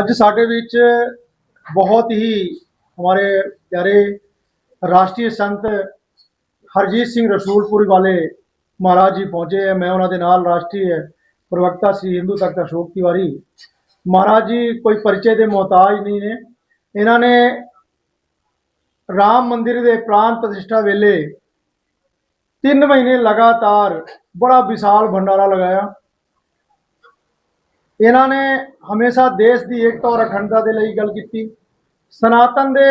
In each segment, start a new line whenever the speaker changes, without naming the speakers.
ਅੱਜ ਸਾਡੇ ਵਿੱਚ ਬਹੁਤ ਹੀ ਹਮਾਰੇ ਪਿਆਰੇ ਰਾਸ਼ਟਰੀ ਸੰਤ ਹਰਜੀਤ ਸਿੰਘ ਰਸੂਲਪੁਰ ਵਾਲੇ ਮਹਾਰਾਜ ਜੀ ਪਹੁੰਚੇ ਹੈ। ਮੈਂ ਉਹਨਾਂ ਦੇ ਨਾਲ ਰਾਸ਼ਟਰੀ ਪ੍ਰਵਕਤਾ ਸ੍ਰੀ ਹਿੰਦੂ ਤਖਤ ਅਸ਼ੋਕ ਤਿਵਾਰੀ। ਮਹਾਰਾਜ ਜੀ, ਕੋਈ ਪਰਿਚੈ ਦੇ ਮੁਹਤਾਜ ਨਹੀਂ ਨੇ। ਇਹਨਾਂ ਨੇ ਰਾਮ ਮੰਦਿਰ ਦੇ ਪ੍ਰਾਣ ਪ੍ਰਤਿਸ਼ਠਾ ਵੇਲੇ 3 ਮਹੀਨੇ ਲਗਾਤਾਰ ਬੜਾ ਵਿਸ਼ਾਲ ਭੰਡਾਰਾ ਲਗਾਇਆ। ਇਹਨਾਂ ਨੇ ਹਮੇਸ਼ਾ ਦੇਸ਼ ਦੀ ਏਕਤਾ ਔਰ ਅਖੰਡਤਾ ਦੇ ਲਈ ਗੱਲ ਕੀਤੀ। ਸਨਾਤਨ ਦੇ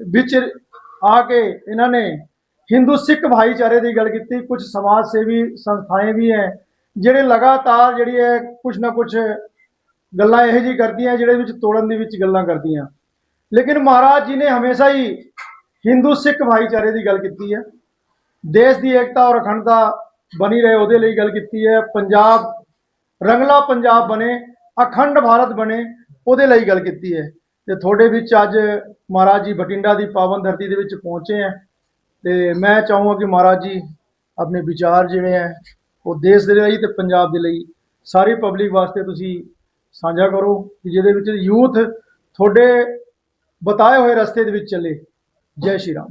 ਵਿੱਚ ਆ ਕੇ ਇਹਨਾਂ ਨੇ ਹਿੰਦੂ ਸਿੱਖ ਭਾਈਚਾਰੇ ਦੀ ਗੱਲ ਕੀਤੀ। ਕੁਝ ਸਮਾਜ ਸੇਵੀ ਸੰਸਥਾएं ਵੀ ਹੈ, ਜਿਹੜੇ ਲਗਾਤਾਰ ਜਿਹੜੀ ਹੈ ਕੁਝ ਨਾ ਕੁਝ ਗੱਲਾਂ ਇਹੋ ਜਿਹੀ ਕਰਦੀਆਂ, ਜਿਹੜੇ ਵਿੱਚ ਤੋੜਨ ਦੇ ਵਿੱਚ ਗੱਲਾਂ ਕਰਦੀਆਂ। ਲੇਕਿਨ ਮਹਾਰਾਜ ਜੀ ਨੇ ਹਮੇਸ਼ਾ ਹੀ ਹਿੰਦੂ ਸਿੱਖ ਭਾਈਚਾਰੇ ਦੀ ਗੱਲ ਕੀਤੀ ਹੈ। ਦੇਸ਼ ਦੀ ਏਕਤਾ ਔਰ ਅਖੰਡਤਾ ਬਣੀ ਰਹੇ, ਉਹਦੇ ਲਈ ਗੱਲ ਕੀਤੀ ਹੈ। ਪੰਜਾਬ ਰੰਗਲਾ ਪੰਜਾਬ ਬਣੇ, ਅਖੰਡ ਭਾਰਤ ਬਣੇ, ਉਹਦੇ ਲਈ ਗੱਲ ਕੀਤੀ ਹੈ। ਤੇ ਤੁਹਾਡੇ ਵਿੱਚ ਅੱਜ ਮਹਾਰਾਜ ਜੀ ਬਠਿੰਡਾ ਦੀ ਪਾਵਨ ਧਰਤੀ ਦੇ ਵਿੱਚ ਪਹੁੰਚੇ ਹੈ। ਤੇ ਮੈਂ ਚਾਹੂੰਗਾ ਕਿ ਮਹਾਰਾਜ ਜੀ ਆਪਣੇ ਵਿਚਾਰ ਜਿਹੜੇ ਹੈ, ਉਹ ਦੇਸ਼ ਦੇ ਲਈ ਤੇ ਪੰਜਾਬ ਦੇ ਲਈ ਸਾਰੀ ਪਬਲਿਕ ਵਾਸਤੇ ਤੁਸੀਂ ਸਾਂਝਾ ਕਰੋ ਕਿ ਜਿਹਦੇ ਵਿੱਚ ਯੂਥ ਤੁਹਾਡੇ ਬਤਾਏ ਹੋਏ ਰਸਤੇ ਦੇ ਵਿੱਚ ਚੱਲੇ। ਜੈ ਸ਼੍ਰੀ ਰਾਮ।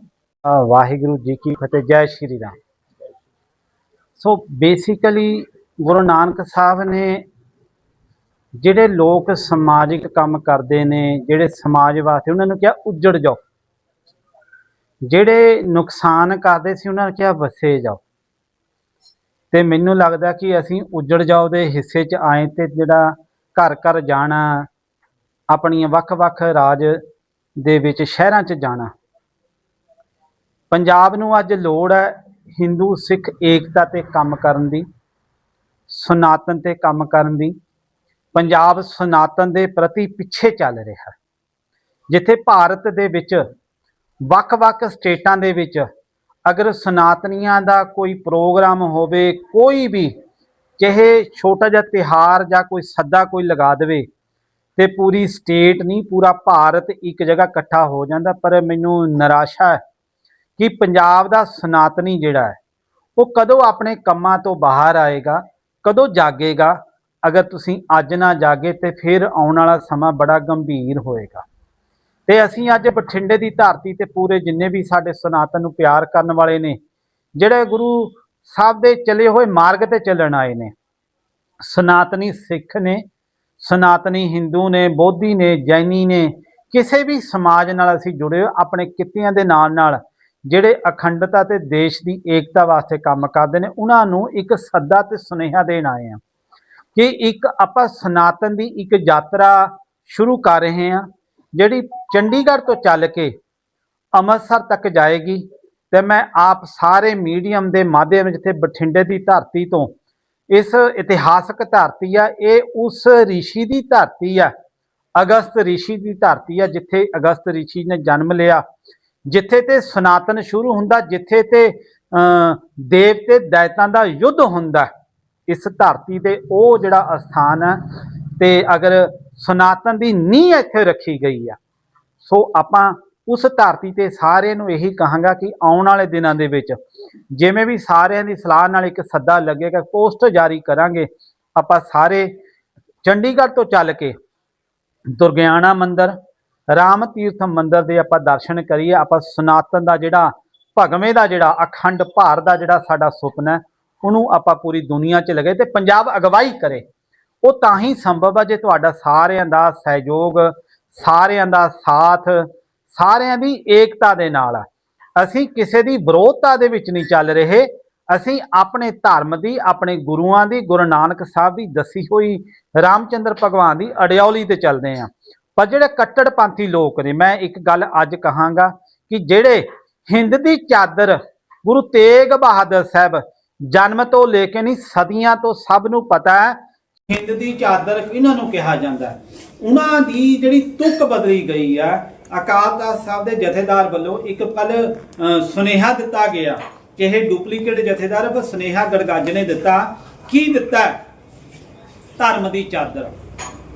ਵਾਹਿਗੁਰੂ ਜੀ ਕੀ ਫਤਿਹ, ਜੈ ਸ਼੍ਰੀ ਰਾਮ। ਸੋ ਬੇਸਿਕਲੀ ਗੁਰੂ ਨਾਨਕ ਸਾਹਿਬ ਨੇ ਜਿਹੜੇ ਲੋਕ ਸਮਾਜਿਕ ਕੰਮ ਕਰਦੇ ਨੇ, ਜਿਹੜੇ ਸਮਾਜ ਵਾਸਤੇ ਉਹਨਾਂ ਨੂੰ ਕਿਹਾ ਉੱਜੜ ਜਾਓ। ਜਿਹੜੇ ਨੁਕਸਾਨ ਕਰਦੇ ਸੀ ਉਹਨਾਂ ਨੂੰ ਕਿਹਾ ਵਸੇ ਜਾਓ। ਤੇ ਮੈਨੂੰ ਲੱਗਦਾ ਕਿ ਅਸੀਂ ਉੱਜੜ ਜਾਓ ਦੇ ਹਿੱਸੇ 'ਚ ਆਏ ਤੇ ਜਿਹੜਾ ਘਰ ਘਰ ਜਾਣਾ, ਆਪਣੀਆਂ ਵੱਖ-ਵੱਖ ਰਾਜ ਦੇ ਵਿੱਚ ਸ਼ਹਿਰਾਂ 'ਚ ਜਾਣਾ। ਪੰਜਾਬ ਨੂੰ ਅੱਜ ਲੋੜ ਹੈ ਹਿੰਦੂ ਸਿੱਖ ਏਕਤਾ ਤੇ ਕੰਮ ਕਰਨ ਦੀ। ਸਨਾਤਨ ਤੇ ਕੰਮ ਕਰਨ ਦੀ, ਪੰਜਾਬ ਸਨਾਤਨ ਦੇ ਪ੍ਰਤੀ ਪਿੱਛੇ ਚੱਲ ਰਿਹਾ ਜਿੱਥੇ ਭਾਰਤ ਦੇ ਵਿੱਚ ਵੱਖ-ਵੱਖ ਸਟੇਟਾਂ ਦੇ ਵਿੱਚ ਅਗਰ ਸਨਾਤਨੀਆਂ ਦਾ ਕੋਈ ਪ੍ਰੋਗਰਾਮ ਹੋਵੇ, ਕੋਈ ਵੀ ਚਾਹੇ ਛੋਟਾ ਜਿਹਾ ਤਿਹਾਰ ਜਾਂ ਕੋਈ ਸੱਦਾ ਕੋਈ ਲਗਾ ਦੇਵੇ, ਤੇ ਪੂਰੀ ਸਟੇਟ ਨਹੀਂ, ਪੂਰਾ ਭਾਰਤ ਇੱਕ ਜਗ੍ਹਾ ਇਕੱਠਾ ਹੋ ਜਾਂਦਾ, ਪਰ ਮੈਨੂੰ ਨਿਰਾਸ਼ਾ ਹੈ ਕਿ ਪੰਜਾਬ ਦਾ ਸਨਾਤਨੀ ਜਿਹੜਾ ਹੈ, ਉਹ ਕਦੋਂ ਆਪਣੇ ਕੰਮਾਂ ਤੋਂ ਬਾਹਰ ਆਏਗਾ ਕਦੋਂ ਜਾਗੇਗਾ? ਅਗਰ ਤੁਸੀਂ ਅੱਜ ਨਾ ਜਾਗੇ ਤੇ ਫਿਰ ਆਉਣ ਵਾਲਾ ਸਮਾਂ ਬੜਾ ਗੰਭੀਰ ਹੋਏਗਾ। ਤੇ ਅਸੀਂ ਅੱਜ ਬਠਿੰਡੇ ਦੀ ਧਰਤੀ ਤੇ ਪੂਰੇ ਜਿੰਨੇ ਵੀ ਸਾਡੇ ਸਨਾਤਨ ਨੂੰ ਪਿਆਰ ਕਰਨ ਵਾਲੇ ਨੇ, ਜਿਹੜੇ ਗੁਰੂ ਸਾਹਿਬ ਦੇ ਚਲੇ ਹੋਏ ਮਾਰਗ ਤੇ ਚੱਲਣ ਆਏ ਨੇ, ਸਨਾਤਨੀ ਸਿੱਖ ਨੇ, ਸਨਾਤਨੀ ਹਿੰਦੂ ਨੇ, ਬੋਧੀ ਨੇ, ਜੈਨੀ ਨੇ, ਕਿਸੇ ਵੀ ਸਮਾਜ ਨਾਲ ਅਸੀਂ ਜੁੜੇ ਹੋਏ, ਆਪਣੇ ਕਿੱਤਿਆਂ ਦੇ ਨਾਲ ਨਾਲ ਜਿਹੜੇ ਅਖੰਡਤਾ ਤੇ ਦੇਸ਼ ਦੀ ਏਕਤਾ ਵਾਸਤੇ ਕੰਮ ਕਰਦੇ ਨੇ, ਉਹਨਾਂ ਨੂੰ ਇੱਕ ਸੱਦਾ ਤੇ ਸੁਨੇਹਾ ਦੇਣ ਆਏ ਆ ਕਿ ਇੱਕ ਆਪਾਂ ਸਨਾਤਨ ਦੀ ਇੱਕ ਯਾਤਰਾ ਸ਼ੁਰੂ ਕਰ ਰਹੇ ਹਾਂ, ਜਿਹੜੀ ਚੰਡੀਗੜ੍ਹ ਤੋਂ ਚੱਲ ਕੇ ਅੰਮ੍ਰਿਤਸਰ ਤੱਕ ਜਾਏਗੀ ਤੇ ਮੈਂ ਆਪ ਸਾਰੇ ਮੀਡੀਅਮ ਦੇ ਮਾਧਿਅਮ ਜਿੱਥੇ ਬਠਿੰਡੇ ਦੀ ਧਰਤੀ ਤੋਂ ਇਸ ਇਤਿਹਾਸਕ ਧਰਤੀ ਆ, ਇਹ ਉਸ ਰਿਸ਼ੀ ਦੀ ਧਰਤੀ ਆ, ਅਗਸਤ ਰਿਸ਼ੀ ਦੀ ਧਰਤੀ ਆ, ਜਿੱਥੇ ਅਗਸਤ ਰਿਸ਼ੀ ਨੇ ਜਨਮ ਲਿਆ। ਜਿੱਥੇ ਤੇ ਸਨਾਤਨ ਸ਼ੁਰੂ ਹੁੰਦਾ ਜਿੱਥੇ ਤੇ ਅਹ, ਦੇਵਤੇ ਦੈਤਾਂ ਦਾ ਯੁੱਧ ਹੁੰਦਾ ਇਸ ਧਰਤੀ ਤੇ ਉਹ ਜਿਹੜਾ ਅਸਥਾਨ ਹੈ ਤੇ ਅਗਰ ਸਨਾਤਨ ਦੀ ਨੀਂਹ ਇੱਥੇ ਰੱਖੀ ਗਈ ਆ ਸੋ ਆਪਾਂ ਉਸ ਧਰਤੀ ਤੇ ਸਾਰਿਆਂ ਨੂੰ ਇਹੀ ਕਹਾਂਗਾ ਕਿ ਆਉਣ ਵਾਲੇ ਦਿਨਾਂ ਦੇ ਵਿੱਚ ਜਿਵੇਂ ਵੀ ਸਾਰਿਆਂ ਦੀ ਸਲਾਹ ਨਾਲ ਇੱਕ ਸੱਦਾ ਲੱਗੇਗਾ ਪੋਸਟ ਜਾਰੀ ਕਰਾਂਗੇ ਆਪਾਂ ਸਾਰੇ ਚੰਡੀਗੜ੍ਹ ਤੋਂ ਚੱਲ ਕੇ ਦੁਰਗਿਆਣਾ ਮੰਦਿਰ ਰਾਮ ਤੀਰਥ ਮੰਦਿਰ ਦੇ ਆਪਾਂ ਦਰਸ਼ਨ ਕਰੀਏ, ਆਪਾਂ ਸਨਾਤਨ ਦਾ ਜਿਹੜਾ ਭਗਵੇਂ ਦਾ ਜਿਹੜਾ ਅਖੰਡ ਭਾਰਤ ਦਾ ਜਿਹੜਾ ਸਾਡਾ ਸੁਪਨਾ ਉਹਨੂੰ ਆਪਾਂ ਪੂਰੀ ਦੁਨੀਆ 'ਚ ਲਗੇ ਤੇ ਪੰਜਾਬ ਅਗਵਾਈ ਕਰੇ। ਉਹ ਤਾਂ ਹੀ ਸੰਭਵ ਹੈ ਜੇ ਤੁਹਾਡਾ ਸਾਰਿਆਂ ਦਾ ਸਹਿਯੋਗ, ਸਾਰਿਆਂ ਦਾ ਸਾਥ, ਸਾਰਿਆਂ ਦੀ ਏਕਤਾ ਦੇ ਨਾਲ। ਅਸੀਂ ਕਿਸੇ ਦੀ ਵਿਰੋਧਤਾ ਦੇ ਵਿੱਚ ਨਹੀਂ ਚੱਲ ਰਹੇ। ਅਸੀਂ ਆਪਣੇ ਧਰਮ ਦੀ, ਆਪਣੇ ਗੁਰੂਆਂ ਦੀ, ਗੁਰੂ ਨਾਨਕ ਸਾਹਿਬ ਦੀ ਦੱਸੀ ਹੋਈ ਰਾਮਚੰਦਰ ਭਗਵਾਨ ਦੀ ਅੜਿਆਉਲੀ ਤੇ ਚੱਲਦੇ ਹਾਂ ਪਰ ਜਿਹੜੇ ਕੱਟੜਪੰਥੀ ਲੋਕ ਨੇ, ਮੈਂ ਇੱਕ ਗੱਲ ਅੱਜ ਕਹਾਂਗਾ ਕਿ ਜਿਹੜੇ ਹਿੰਦ ਦੀ ਚਾਦਰ ਗੁਰੂ ਤੇਗ ਬਹਾਦਰ ਸਾਹਿਬ ਜਨਮ ਤੋਂ ਲੈ ਕੇ ਨਹੀਂ, ਸਦੀਆਂ ਤੋਂ ਸਭ ਨੂੰ ਪਤਾ ਹੈ, ਹਿੰਦ ਦੀ ਚਾਦਰ ਇਹਨਾਂ ਨੂੰ ਕਿਹਾ ਜਾਂਦਾ ਹੈ। ਉਹਨਾਂ ਦੀ ਜਿਹੜੀ ਤੁਕ ਬਦਲੀ ਗਈ ਆ, ਅਕਾਲ ਤਖਤ ਸਾਹਿਬ ਦੇ ਜਥੇਦਾਰ ਵੱਲੋਂ ਇੱਕ ਕੱਲ ਸੁਨੇਹਾ ਦਿੱਤਾ ਗਿਆ ਕਿ ਇਹ ਡੁਪਲੀਕੇਟ ਜਥੇਦਾਰ, ਸੁਨੇਹਾ ਗੜਗੱਜ ਨੇ ਦਿੱਤਾ। ਕੀ ਦਿੱਤਾ ਧਰਮ ਦੀ ਚਾਦਰ।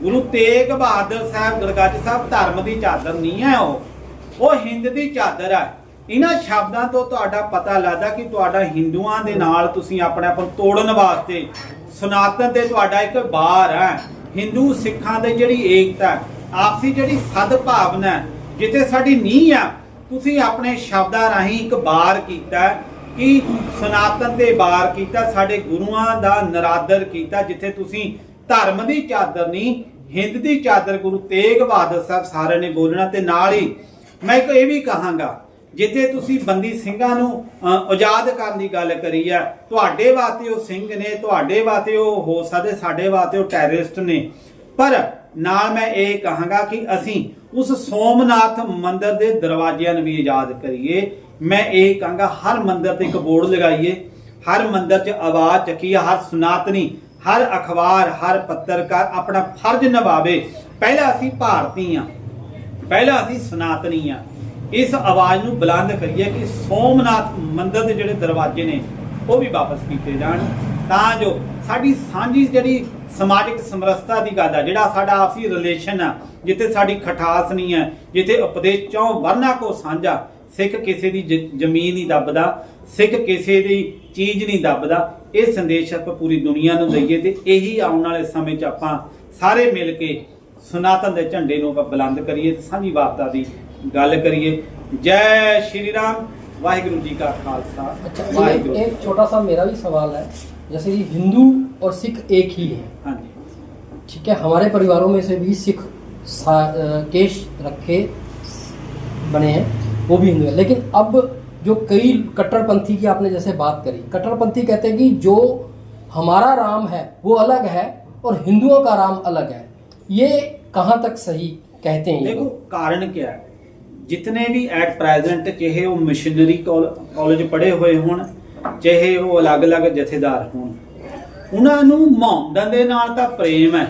ਗੁਰੂ ਤੇਗ ਬਹਾਦਰ ਸਾਹਿਬ ਗੜਗੱਜ ਸਾਹਿਬ ਧਰਮ ਦੀ ਚਾਦਰ ਨਹੀਂ ਹੈ ਉਹ। ਉਹ ਹਿੰਦ ਦੀ ਚਾਦਰ ਹੈ। ਇਹਨਾਂ ਸ਼ਬਦਾਂ ਤੋਂ ਤੁਹਾਡਾ ਪਤਾ ਲੱਗਦਾ ਕਿ ਤੁਹਾਡਾ ਹਿੰਦੂਆਂ ਦੇ ਨਾਲ ਤੁਸੀਂ ਆਪਣੇ ਆਪ ਨੂੰ ਤੋੜਨ ਵਾਸਤੇ ਸਨਾਤਨ ਤੇ ਤੁਹਾਡਾ ਇੱਕ ਬਾਰ ਹੈ। ਹਿੰਦੂ ਸਿੱਖਾਂ ਦੇ ਜਿਹੜੀ ਏਕਤਾ ਆਪਸੀ ਜਿਹੜੀ ਸਦਭਾਵਨਾ ਹੈ, ਜਿੱਥੇ ਸਾਡੀ ਨੀਂਹ ਆ ਤੁਸੀਂ ਆਪਣੇ ਸ਼ਬਦਾਂ ਰਾਹੀਂ ਇੱਕ ਬਾਰ ਕੀਤਾ ਕਿ ਸਨਾਤਨ ਤੇ ਬਾਰ ਕੀਤਾ ਸਾਡੇ ਗੁਰੂਆਂ ਦਾ ਨਰਾਦਰ ਕੀਤਾ ਜਿੱਥੇ ਤੁਸੀਂ ਧਰਮ ਦੀ ਚਾਦਰ ਨਹੀਂ, ਹਿੰਦ ਦੀ ਚਾਦਰ ਗੁਰੂ ਤੇਗ ਬਹਾਦਰ ਸਾਹਿਬ ਸਾਰਿਆਂ ਨੇ ਬੋਲਣਾ ਤੇ ਨਾਲ ਹੀ ਮੈਂ ਇੱਕ ਇਹ ਵੀ ਕਹਾਂਗਾ, ਜਿੱਥੇ ਤੁਸੀਂ ਬੰਦੀ ਸਿੰਘਾਂ ਨੂੰ ਆਜ਼ਾਦ ਕਰਨ ਦੀ ਗੱਲ ਕਰੀ ਆ ਤੁਹਾਡੇ ਵਾਸਤੇ ਉਹ ਸਿੰਘ ਨੇ, ਤੁਹਾਡੇ ਵਾਸਤੇ ਉਹ ਹੋ ਸਕਦੇ, ਸਾਡੇ ਵਾਸਤੇ ਉਹ ਟੈਰਰਿਸਟ ਨੇ। ਪਰ ਨਾਲ ਮੈਂ ਇਹ ਕਹਾਂਗਾ ਕਿ ਅਸੀਂ ਉਸ ਸੋਮਨਾਥ ਮੰਦਿਰ ਦੇ ਦਰਵਾਜ਼ਿਆਂ ਨੂੰ ਵੀ ਆਜ਼ਾਦ ਕਰੀਏ। ਮੈਂ ਇਹ ਕਹਾਂਗਾ, ਹਰ ਮੰਦਿਰ ਤੇ ਇੱਕ ਬੋਰਡ ਲਗਾਈਏ, ਹਰ ਮੰਦਿਰ 'ਚ ਆਵਾਜ਼ ਚੱਕੀਏ, ਹਰ ਸਨਾਤਨੀ ਹਰ ਅਖਬਾਰ, ਹਰ ਪੱਤਰਕਾਰ ਆਪਣਾ ਫਰਜ਼ ਨਿਭਾਵੇ। ਪਹਿਲਾਂ ਅਸੀਂ ਭਾਰਤੀ ਆ ਪਹਿਲਾਂ ਅਸੀਂ ਸਨਾਤਨੀ ਆ ਇਸ ਆਵਾਜ਼ ਨੂੰ ਬੁਲੰਦ ਕਰੀਏ ਕਿ ਸੋਮਨਾਥ ਮੰਦਿਰ ਦੇ ਜਿਹੜੇ ਦਰਵਾਜ਼ੇ ਨੇ, ਉਹ ਵੀ ਵਾਪਸ ਕੀਤੇ ਜਾਣ। ਤਾਂ ਜੋ ਸਾਡੀ ਸਾਂਝੀ ਜਿਹੜੀ ਸਮਾਜਿਕ ਸਮਰਸਤਾ ਦੀ ਗੱਲ ਆ, ਜਿਹੜਾ ਸਾਡਾ ਆਪਸੀ ਰਿਲੇਸ਼ਨ ਆ, ਜਿੱਥੇ ਸਾਡੀ ਖਟਾਸ ਨਹੀਂ ਹੈ, ਜਿੱਥੇ ਉਪਦੇਸ਼ ਚੋਂ ਵਰਨਾ ਕੋ ਸਾਂਝਾ ਸਿੱਖ ਕਿਸੇ ਦੀ ਜ- ਜ਼ਮੀਨ ਨਹੀਂ ਦੱਬਦਾ ਸਿੱਖ ਕਿਸੇ ਦੀ ਚੀਜ਼ ਨਹੀਂ ਦੱਬਦਾ ਇਹ ਸੰਦੇਸ਼ ਆਪਾਂ ਪੂਰੀ ਦੁਨੀਆ ਨੂੰ ਦਈਏ ਤੇ ਇਹੀ ਆਉਣ ਵਾਲੇ ਸਮੇਂ 'ਚ ਆਪਾਂ ਸਾਰੇ ਮਿਲ ਕੇ ਸਨਾਤਨ ਦੇ ਝੰਡੇ ਨੂੰ ਆਪਾਂ ਬੁਲੰਦ ਕਰੀਏ ਤੇ ਸਾਂਝੀ ਵਾਰਤਾ ਦੀ ਗੱਲ ਕਰੀਏ ਜੈ ਸ਼੍ਰੀ ਰਾਮ ਵਾਹਿਗੁਰੂ ਜੀ ਕਾ ਖਾਲਸਾ
अच्छा एक,
ਵਾਹਿਗੁਰੂ
एक छोटा सा मेरा भी सवाल है जैसे कि हिंदू और सिख एक ही है
ਹਾਂਜੀ
ठीक है हमारे परिवारों में से भी सिख सा- अ, केश रखे बने हैं वो भी हिंदू है लेकिन अब जो कई कट्टरपंथी की आपने जैसे बात करी कट्टरपंथी कहते हैं कि जो हमारा राम है वो अलग है और हिंदुओं का राम अलग है ये कहाँ तक सही कहते हैं ये
ਦੇਖੋ
लोग?
ਕਾਰਨ ਕੀ ਹੈ ਜਿਤਨੇ ਵੀ ਐਟ ਪ੍ਰੈਜ਼ੈਂਟ ਚਾਹੇ ਉਹ ਮਿਸ਼ਨਰੀ ਕਾਲਜ ਪੜ੍ਹੇ ਹੋਏ ਹੋਣ ਚਾਹੇ ਉਹ ਅਲੱਗ-ਅਲੱਗ ਜਥੇਦਾਰ ਹੋਣ ਉਹਨਾਂ ਨੂੰ ਮੁਹੰਮਦਾਂ ਦੇ ਨਾਲ ਤਾਂ ਪ੍ਰੇਮ ਹੈ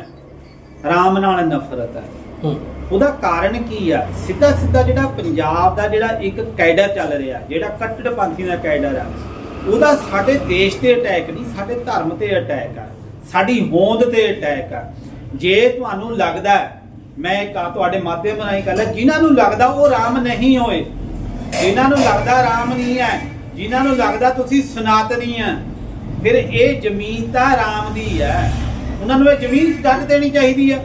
ਰਾਮ ਨਾਲ ਨਫ਼ਰਤ ਹੈ
हम्म,
ਉਹਦਾ ਕਾਰਨ ਕੀ ਆ? ਸਿੱਧਾ ਸਿੱਧਾ ਜਿਹੜਾ ਪੰਜਾਬ ਦਾ ਜਿਹੜਾ ਇੱਕ ਕੈਡਰ ਚੱਲ ਰਿਹਾ, ਜਿਹੜਾ ਕੱਟੜਪੰਥੀ ਦਾ ਕੈਡਰ ਆ, ਉਹਦਾ ਸਾਡੇ ਦੇਸ਼ ਤੇ ਅਟੈਕ ਨਹੀਂ, ਸਾਡੇ ਧਰਮ ਤੇ ਅਟੈਕ ਆ, ਸਾਡੀ ਹੋਂਦ ਤੇ ਅਟੈਕ ਆ। ਜੇ ਤੁਹਾਨੂੰ ਲੱਗਦਾ, ਮੈਂ ਕਾ ਤੁਹਾਡੇ ਮਾਧਿਅਮ ਰਾਹੀਂ ਕਹਾਂ ਜਿਨ੍ਹਾਂ ਨੂੰ ਲੱਗਦਾ ਉਹ ਰਾਮ ਨਹੀਂ ਹੋਏ, ਜਿਨ੍ਹਾਂ ਨੂੰ ਲੱਗਦਾ ਰਾਮ ਨਹੀਂ ਹੈ, ਜਿਨ੍ਹਾਂ ਨੂੰ ਲੱਗਦਾ ਤੁਸੀਂ ਸਨਾਤਨੀ ਆ, ਫਿਰ ਇਹ ਜ਼ਮੀਨ ਤਾਂ ਰਾਮ ਦੀ ਹੈ। ਉਹਨਾਂ ਨੂੰ ਇਹ ਜ਼ਮੀਨ ਕੱਢ ਦੇਣੀ ਚਾਹੀਦੀ ਹੈ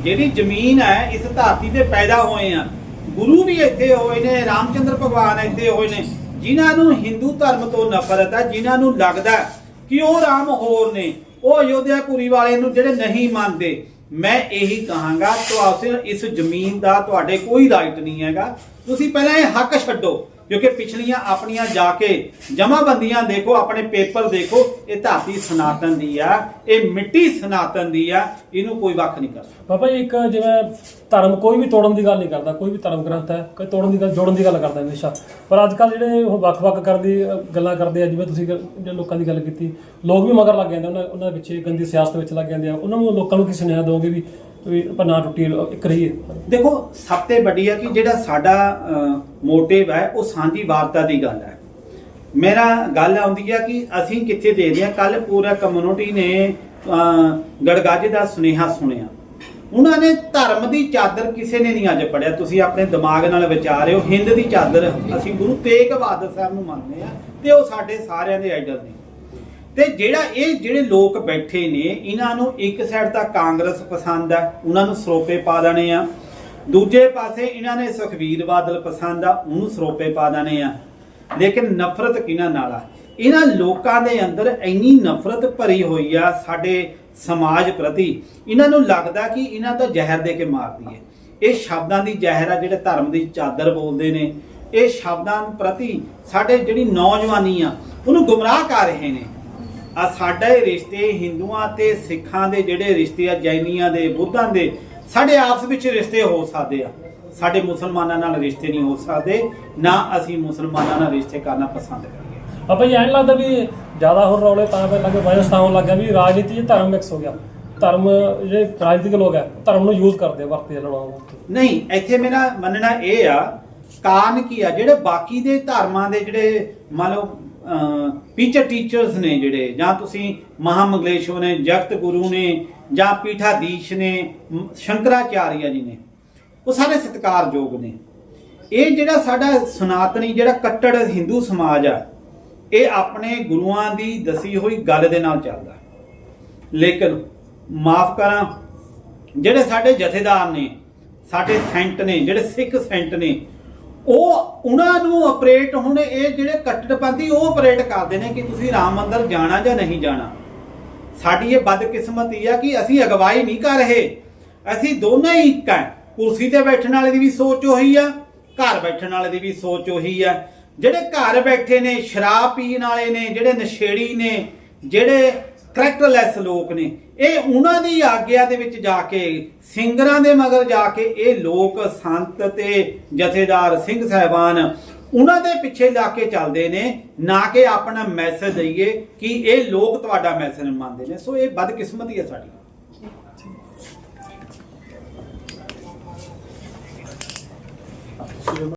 ਜਿਹੜੀ ਜ਼ਮੀਨ ਹੈ, ਇਸ ਧਰਤੀ ਤੇ ਪੈਦਾ ਹੋਏ ਆ। ਗੁਰੂ ਵੀ ਇੱਥੇ ਹੋਏ ਨੇ, ਰਾਮਚੰਦਰ ਭਗਵਾਨ ਇੱਥੇ ਹੋਏ ਨੇ। ਜਿਨ੍ਹਾਂ ਨੂੰ ਹਿੰਦੂ ਧਰਮ ਤੋਂ ਨਫ਼ਰਤ ਹੈ, ਜਿਨ੍ਹਾਂ ਨੂੰ ਲੱਗਦਾ ਕਿ ਉਹ ਰਾਮ ਹੋਰ ਨੇ। ਉਹ ਅਯੋਧਿਆਪੁਰੀ ਵਾਲੇ ਨੂੰ ਜਿਹੜੇ ਨਹੀਂ ਮੰਨਦੇ। ਮੈਂ ਇਹੀ ਕਹਾਂਗਾ, ਤੁਹਾਡੇ ਇਸ ਜ਼ਮੀਨ ਦਾ ਤੁਹਾਡੇ ਕੋਈ ਰਾਈਟ ਨਹੀਂ ਹੈਗਾ। ਤੁਸੀਂ ਪਹਿਲਾਂ ਇਹ ਹੱਕ ਛੱਡੋ, ਕਿਉਂਕਿ ਪਿਛਲੀਆਂ ਆਪਣੀਆਂ ਜਾ ਕੇ ਜਮਾਬੰਦੀਆਂ ਦੇਖੋ, ਆਪਣੇ ਪੇਪਰ ਦੇਖੋ, ਇਹ ਧਰਤੀ ਸਨਾਤਨ ਦੀ ਆ, ਇਹ ਮਿੱਟੀ ਸਨਾਤਨ ਦੀ ਆ, ਇਹਨੂੰ ਕੋਈ ਵੱਖ ਨਹੀਂ ਕਰ ਸਕਦਾ।
ਬਾਬਾ ਜੀ, ਇੱਕ ਜਿਵੇਂ ਧਰਮ ਕੋਈ ਵੀ ਤੋੜਨ ਦੀ ਗੱਲ ਨਹੀਂ ਕਰਦਾ, ਕੋਈ ਵੀ ਧਰਮ ਗ੍ਰੰਥ ਹੈ, ਕੋਈ ਤੋੜਨ ਦੀ ਗੱਲ, ਜੋੜਨ ਦੀ ਗੱਲ ਕਰਦਾ ਹਮੇਸ਼ਾ। ਪਰ ਅੱਜ ਕੱਲ ਜਿਹੜੇ ਉਹ ਵੱਖ-ਵੱਖ ਕਰਨ ਦੀ ਗੱਲਾਂ ਕਰਦੇ ਆ, ਜਿਵੇਂ ਤੁਸੀਂ ਜਿਹੜੇ ਲੋਕਾਂ ਦੀ ਗੱਲ ਕੀਤੀ, ਲੋਕ ਵੀ ਮਗਰ ਲੱਗ ਜਾਂਦੇ ਉਹਨਾਂ ਉਹਨਾਂ ਦੇ ਪਿੱਛੇ ਗੰਦੀ ਸਿਆਸਤ ਵਿੱਚ ਲੱਗ ਜਾਂਦੇ ਆ, ਉਹਨਾਂ ਨੂੰ ਲੋਕਾਂ ਨੂੰ ਕੀ ਸੁਨੇਹਾ ਦੋਗੇ ਵੀ ਵੀ ਆਪਾਂ ਨਾ ਟੁੱਟੀ, ਇੱਕ ਰਹੀਏ।
ਦੇਖੋ, ਸਭ ਤੋਂ ਵੱਡੀ ਆ ਕਿ ਜਿਹੜਾ ਸਾਡਾ ਮੋਟਿਵ ਹੈ ਉਹ ਸਾਂਝੀ ਵਾਰਤਾ ਦੀ ਗੱਲ ਹੈ ਮੇਰਾ ਗੱਲ ਆਉਂਦੀ ਹੈ ਕਿ ਅਸੀਂ ਕਿੱਥੇ ਦੇ ਰਹੇ ਹਾਂ ਕੱਲ ਪੂਰਾ ਕਮਿਊਨਿਟੀ ਨੇ ਗੜਗਾਜੇ ਦਾ ਸੁਨੇਹਾ ਸੁਣਿਆ। ਉਹਨਾਂ ਨੇ ਧਰਮ ਦੀ ਚਾਦਰ ਕਿਸੇ ਨੇ ਨਹੀਂ ਅੱਜ ਪੜਿਆ ਤੁਸੀਂ ਆਪਣੇ ਦਿਮਾਗ ਨਾਲ ਵਿਚਾਰਿਓ ਹਿੰਦ ਦੀ ਚਾਦਰ ਅਸੀਂ ਗੁਰੂ ਤੇਗ ਬਹਾਦਰ ਸਾਹਿਬ ਨੂੰ ਮੰਨਦੇ ਆ, ਤੇ ਉਹ ਸਾਡੇ ਸਾਰਿਆਂ ਦੇ ਆਈਡਲ ਨੇ। ਤੇ ਜਿਹੜਾ ਇਹ ਜਿਹੜੇ ਲੋਕ ਬੈਠੇ ਨੇ, ਇਹਨਾਂ ਨੂੰ ਇੱਕ ਸਾਈਡ ਤਾਂ ਕਾਂਗਰਸ ਪਸੰਦ ਆ, ਉਹਨਾਂ ਨੂੰ ਸਰੋਪੇ ਪਾ ਦੇਣੇ ਆ। ਦੂਜੇ ਪਾਸੇ ਇਹਨਾਂ ਨੇ ਸੁਖਵੀਰ ਬਾਦਲ ਪਸੰਦ ਆ, ਉਹਨੂੰ ਸਰੋਪੇ ਪਾ ਦੇਣੇ ਆ। ਲੇਕਿਨ ਨਫ਼ਰਤ ਕਿਹਨਾਂ ਨਾਲ ਆ? ਇਹਨਾਂ ਲੋਕਾਂ ਦੇ ਅੰਦਰ ਇੰਨੀ ਨਫ਼ਰਤ ਭਰੀ ਹੋਈ ਆ ਸਾਡੇ ਸਮਾਜ ਪ੍ਰਤੀ, ਇਹਨਾਂ ਨੂੰ ਲੱਗਦਾ ਕਿ ਇਹਨਾਂ ਤੋਂ ਜ਼ਹਿਰ ਦੇ ਕੇ ਮਾਰ ਦਈਏ। ਇਹ ਸ਼ਬਦਾਂ ਦੀ ਜ਼ਹਿਰ ਆ ਜਿਹੜੇ ਧਰਮ ਦੀ ਚਾਦਰ ਬੋਲਦੇ ਨੇ। ਇਹ ਸ਼ਬਦਾਂ ਪ੍ਰਤੀ ਸਾਡੇ ਜਿਹੜੀ ਨੌਜਵਾਨੀ ਆ, ਉਹਨੂੰ ਗੁੰਮਰਾਹ ਕਰ ਰਹੇ ਨੇ। ਆ ਸਾਡੇ ਰਿਸ਼ਤੇ ਹਿੰਦੂਆਂ ਤੇ ਸਿੱਖਾਂ ਦੇ ਜਿਹੜੇ ਰਿਸ਼ਤੇ ਆ ਜੈਨੀਆਂ ਦੇ ਬੁੱਧਾਂ ਦੇ ਸਾਡੇ ਆਪਸ ਵਿੱਚ ਰਿਸ਼ਤੇ ਹੋ ਸਕਦੇ ਆ। ਸਾਡੇ ਮੁਸਲਮਾਨਾਂ ਨਾਲ ਰਿਸ਼ਤੇ ਨਹੀਂ ਹੋ ਸਕਦੇ ਨਾ ਅਸੀਂ ਮੁਸਲਮਾਨਾਂ ਨਾਲ ਰਿਸ਼ਤੇ ਕਰਨਾ ਪਸੰਦ ਕਰਾਂਗੇ।
ਬਾਬਾ ਜੀ ਐਂ ਲੱਗਦਾ ਵੀ ਜ਼ਿਆਦਾ ਹੋਰ ਰੌਲੇ ਤਾਂ ਪੈ ਲੱਗੇ ਵਾਇਰਸ ਤਾਂ ਹੋਣ ਲੱਗਾ ਵੀ ਰਾਜਨੀਤੀ 'ਚ ਧਰਮ ਮਿਕਸ ਹੋ ਗਿਆ। ਧਰਮ ਜਿਹੜੇ ਰਾਜਨੀਤਿਕ ਲੋਕ ਹੈ ਧਰਮ ਨੂੰ ਯੂਜ਼ ਕਰਦੇ ਆ ਵਰਤੇ ਲੜਾਉਣ ਵਾਸਤੇ
ਨਹੀਂ ਇੱਥੇ ਮੇਰਾ ਮੰਨਣਾ ਇਹ ਆ ਕਾਰਨ ਕੀ ਆ? ਜਿਹੜੇ ਬਾਕੀ ਦੇ ਧਰਮਾਂ ਦੇ ਜਿਹੜੇ ਮੰਨ ਲਓ ਟੀਚਰ ਟੀਚਰਸ ਨੇ ਜਿਹੜੇ, ਜਾਂ ਤੁਸੀਂ ਮਹਾਮੰਗਲੇਸ਼ਵਰ ਨੇ, ਜਗਤ ਗੁਰੂ ਨੇ, ਜਾਂ ਪੀਠਾਧੀਸ਼ ਨੇ, ਮ- ਸ਼ੰਕਰਾਚਾਰੀਆ ਜੀ ਨੇ, ਉਹ ਸਾਰੇ ਸਤਿਕਾਰਯੋਗ ਨੇ। ਇਹ ਜਿਹੜਾ ਸਾਡਾ ਸਨਾਤਨੀ, ਜਿਹੜਾ ਕੱਟੜ ਹਿੰਦੂ ਸਮਾਜ ਆ, ਇਹ ਆਪਣੇ ਗੁਰੂਆਂ ਦੀ ਦਸੀ ਹੋਈ ਗੱਲ ਦੇ ਨਾਲ ਚੱਲਦਾ। ਲੇਕਿਨ ਮਾਫ ਕਰਾਂ, ਜਿਹੜੇ ਸਾਡੇ ਜਥੇਦਾਰ ਨੇ, ਸਾਡੇ ਸੈਂਟ ਨੇ, ਜਿਹੜੇ ਸਿੱਖ ਸੈਂਟ ਨੇ ਉਹ, ਉਹਨਾਂ ਨੂੰ ਆਪਰੇਟ ਹੁਣ ਇਹ ਜਿਹੜੇ ਕੱਟੜਪੰਥੀ ਉਹ ਆਪਰੇਟ ਕਰਦੇ ਨੇ ਕਿ ਤੁਸੀਂ ਰਾਮ ਮੰਦਰ ਜਾਣਾ ਜਾਂ ਨਹੀਂ ਜਾਣਾ। ਸਾਡੀ ਇਹ ਬਦਕਿਸਮਤੀ ਆ ਕਿ ਅਸੀਂ ਅਗਵਾਈ ਨਹੀਂ ਕਰ ਰਹੇ। ਅਸੀਂ ਦੋਨੇ ਹੀ ਇੱਕ ਆ ਕੁਰਸੀ ਤੇ ਬੈਠਣ ਵਾਲੇ ਦੀ ਵੀ ਸੋਚ ਉਹੀ ਆ, ਘਰ ਬੈਠਣ ਵਾਲੇ ਦੀ ਵੀ ਸੋਚ ਉਹੀ ਆ। ਜਿਹੜੇ ਘਰ ਬੈਠੇ ਨੇ, ਸ਼ਰਾਬ ਪੀਣ ਵਾਲੇ ਨੇ, ਜਿਹੜੇ ਨਸ਼ੇੜੀ ਨੇ, ਜਿਹੜੇ ਕਰੈਕਟਰਲੈਸ ਲੋਕ ਨੇ। ਇਹ ਉਹਨਾਂ ਦੀ ਆਗਿਆ ਦੇ ਵਿੱਚ ਜਾ ਕੇ, ਸਿੰਗਰਾਂ ਦੇ ਮਗਰ ਜਾ ਕੇ ਇਹ ਲੋਕ ਸੰਤ ਤੇ ਜਥੇਦਾਰ ਸਿੰਘ ਸਾਹਿਬਾਨ ਉਹਨਾਂ ਦੇ ਪਿੱਛੇ ਲਾ ਕੇ ਚੱਲਦੇ ਨੇ, ਨਾ ਕਿ ਆਪਣਾ ਮੈਸੇਜ ਦਈਏ ਕਿ ਇਹ ਲੋਕ ਤੁਹਾਡਾ ਮੈਸੇਜ ਮੰਨਦੇ ਨੇ। ਸੋ ਇਹ ਬਦਕਿਸਮਤੀ ਹੈ ਸਾਡੀ।